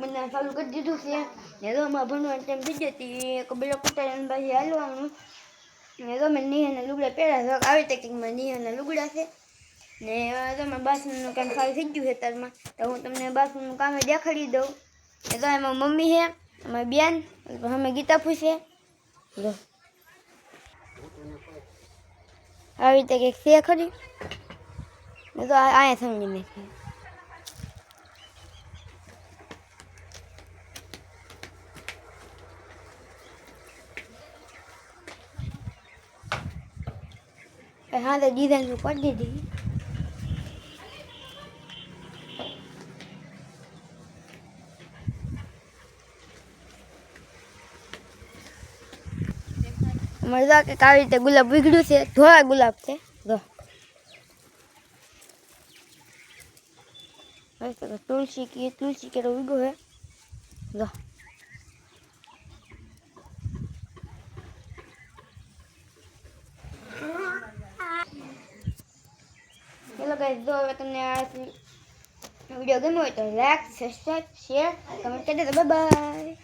બનાવવાનું ચાલુ કરી દીધું છે. ને તો અમારે ભણવાનું ટાઈમ થઈ જતી કબીલા કુટાઈને પાછી હાલવાનું. ને તો મેં નિહાના લુગડા પહેર્યા છે. આવી મારા નિહાના લુગડા છે. ને તમે બાથરૂમનું કામ સારું થઈ ગયું છે તારમાં તો હું તમને બાથરૂમનું કામ દેખાડી દઉં. ને તો એમાં મમ્મી છે, અમારી બેન, અમે ગીતા પૂછે લો. આવી રીતે કંઈક છે ખરી. ને તો અહીંયા સમજી મેં હા તો ડિઝાઇન કરી દીધી મરદા કે આવી રીતે ગુલાબ બીગડ્યું છે ધોળા ગુલાબ છે જો હવે તો તુલસી કી તુલસી કેરો ઉગો હે જો ગાઈસ જો હવે તમને આ વીડિયો ગમ્યો હોય તો લાઈક સબસ્ક્રાઈબ શેર કમેન્ટ કરી દેજો. બાય